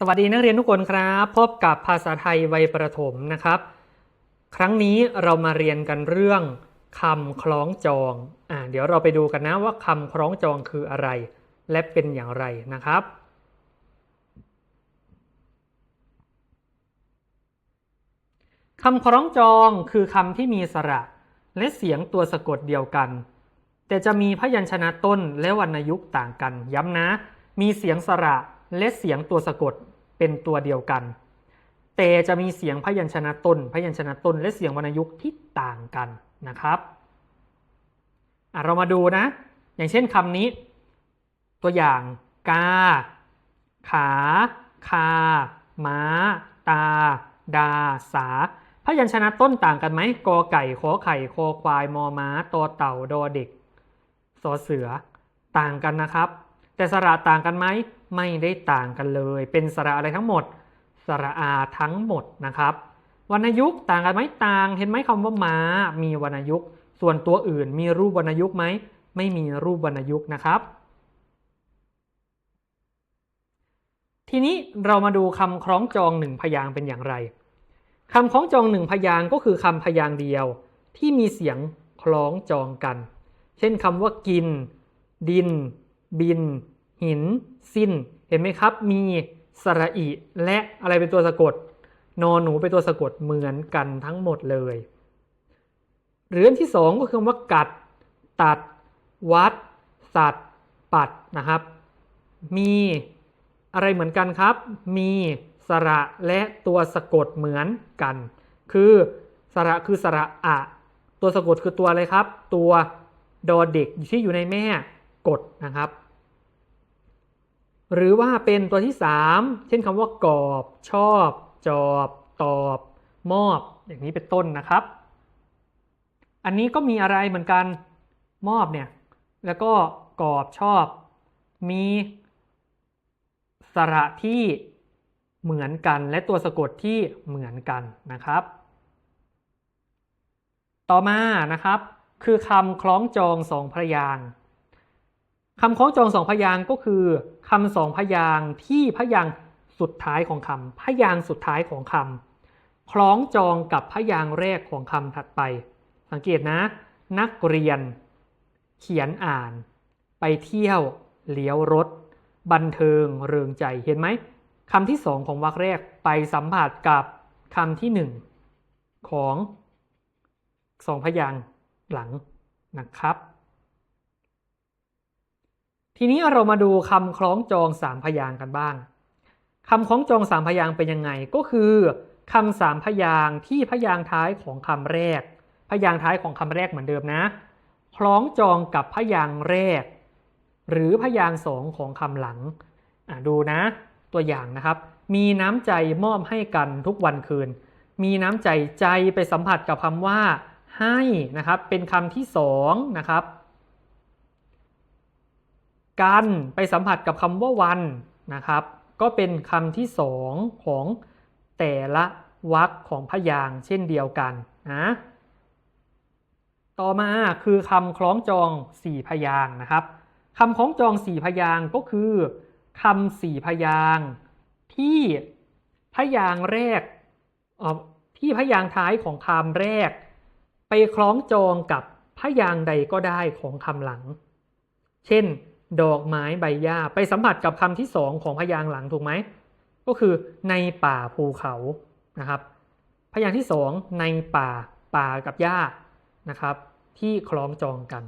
สวัสดีนักเรียนทุกคนครับ พบกับภาษาไทยวัยประถมนะครับ ครั้งนี้เรามาเรียนกันเรื่องคำคล้องจองอ่าเดี๋ยวเราไปดูกันนะว่าคำคล้องจองคืออะไร และเป็นอย่างไรนะครับ คำคล้องจองคือคำที่มีสระ และเสียงตัวสะกดเดียวกัน แต่จะมีพยัญชนะต้นและวรรณยุกต์ต่างกัน ย้ำนะ มีเสียงสระและเสียงตัวสะกด เป็นตัวเดียวกัน แต่จะมีเสียงพยัญชนะต้น พยัญชนะต้น และเสียงวรรณยุกต์ที่ต่างกันนะครับเรามาดูนะ อย่างเช่นคำนี้ ตัวอย่างกา ขา คา ม้า ตา ดา สา พยัญชนะต้นต่างกันไหมกอไก่ขอไข่คอควายมอม้าตอเต่าดอเด็กสอเสือต่างกันนะครับ แต่สระต่างกันไหม ไม่ได้ต่างกันเลย เป็นสระอะไรทั้งหมด สระอาทั้งหมดนะครับ วรรณยุกต์ต่างกันไหมต่าง เห็นไหมคำว่าม้า มีวรรณยุกต์ ส่วนตัวอื่นมีรูปวรรณยุกต์ไหม ไม่มีรูปวรรณยุกต์นะครับ ทีนี้เรามาดูคำคล้องจองหนึ่งพยางค์เป็นอย่างไรคำคล้องจองหนึ่งพยางค์ก็คือคำพยางค์เดียว ที่มีเสียงคล้องจองกัน เช่นคำว่ากิน ดิน บิน หิน สินเห็นไหมครับ มีสระอิและอะไรเป็นตัวสะกด นอนหนูเป็นตัวสะกดเหมือนกันทั้งหมดเลย หรืออันที่สองก็คือคำว่ากัด ตัด วัด สัตว์ ปัดนะครับ มีอะไรเหมือนกันครับ มีสระและตัวสะกดเหมือนกัน คือสระคือสระอะ ตัวสะกดคือตัวอะไรครับ ตัวดอเด็กที่อยู่ในแม่กดนะครับ หรือว่าเป็นตัวที่ 3 เช่นคำว่ากอบ ชอบ จอบ ตอบ มอบ อย่างนี้เป็นต้นนะครับ อันนี้ก็มีอะไรเหมือนกันมอบเนี่ย แล้วก็กอบชอบ มีสระที่เหมือนกันและตัวสะกดที่เหมือนกันนะครับ ต่อมานะครับ คือคำคล้องจองสองพยาง คำคล้องจองสองพยางก็คือคำสองพยางที่พยางสุดท้ายของคำพยางสุดท้ายของคำคล้องจองกับพยางแรกของคำถัดไป สังเกตนะ นักเรียน เขียนอ่าน ไปเที่ยวเลี้ยวรถ บันเทิงเริงใจเห็นไหมคำที่สองของวรรคแรกไปสัมผัสกับคำที่หนึ่งของสองพยางหลังนะครับ ทีนี้เรามาดูคำคล้องจองสามพยางกันบ้างคำคล้องจองสามพยางเป็นยังไงก็คือคำสามพยางที่พยางท้ายของคำแรก พยางท้ายของคำแรกเหมือนเดิมนะ คล้องจองกับพยางแรก หรือพยางสองของคำหลังดูนะ ตัวอย่างนะครับ มีน้ำใจมอบให้กันทุกวันคืน มีน้ำใจใจไปสัมผัสกับคำว่าให้นะครับ เป็นคำที่สองนะครับ กันไปสัมผัสกับคำว่าวันนะครับ ก็เป็นคำที่สองของแต่ละวรรคของพยางค์เช่นเดียวกันนะต่อมาคือคำคล้องจองสี่พยางค์นะครับคำคล้องจองสี่พยางค์ก็คือคำสี่พยางค์ที่พยางค์แรกที่พยางค์ท้ายของคำแรก ไปคล้องจองกับพยางค์ใดก็ได้ของคำหลัง เช่น ดอกไม้ใบหญ้าไปสัมผัสกับคำที่สองของพยางค์หลังถูกไหม ก็คือในป่าภูเขานะครับ พยางค์ที่สองในป่าป่ากับหญ้านะครับ ที่คล้องจองกัน